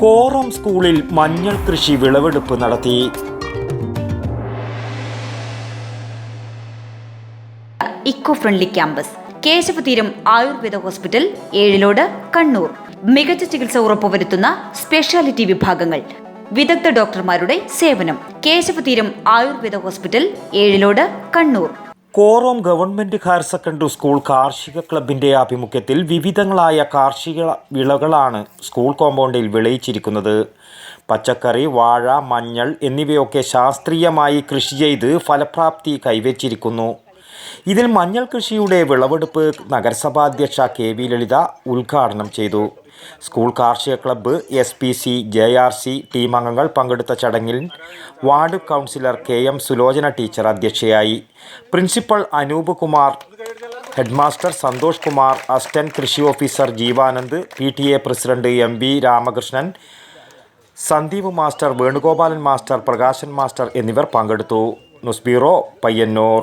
Quorum സ്കൂളിൽ മഞ്ഞൾ കൃഷി വിളവെടുപ്പ് നടത്തി. Eco friendly campus Keshavatheeram Ayurveda hospital Ezhilode Kannur. മികച്ച ചികിത്സ ഉറപ്പുവരുത്തുന്ന സ്പെഷ്യാലിറ്റി വിഭാഗങ്ങൾ വിദഗ്ധ ഡോക്ടർമാരുടെ സേവനം Keshavatheeram Ayurveda hospital Ezhilode Kannur. Korom government higher secondary school കാർഷിക ക്ലബിന്റെ ആഭിമുഖ്യത്തിൽ വിവിധങ്ങളായ കാർഷിക വിളകളാണ് സ്കൂൾ കോമ്പൗണ്ടിൽ വിളയിച്ചിരിക്കുന്നത്. പച്ചക്കറി വാഴ മഞ്ഞൾ എന്നിവയൊക്കെ ശാസ്ത്രീയമായി കൃഷി ചെയ്ത് ഫലപ്രാപ്തി കൈവച്ചിരിക്കുന്നു. ഇതിൽ മഞ്ഞൾ കൃഷിയുടെ വിളവെടുപ്പ് നഗരസഭാധ്യക്ഷ കെ വി ലളിത ഉദ്ഘാടനം ചെയ്തു. സ്കൂൾ കാർഷിക club S P C J R C team അംഗങ്ങൾ പങ്കെടുത്ത ചടങ്ങിൽ ward councillor K M Sulochana teacher അധ്യക്ഷയായി. Principal Anoop Kumar headmaster Santhosh Kumar assistant കൃഷി officer Jeevanand P T A president M V Ramakrishnan Sandeep master Venugopalan master Prakashan master എന്നിവർ പങ്കെടുത്തു. News bureau Payyanur.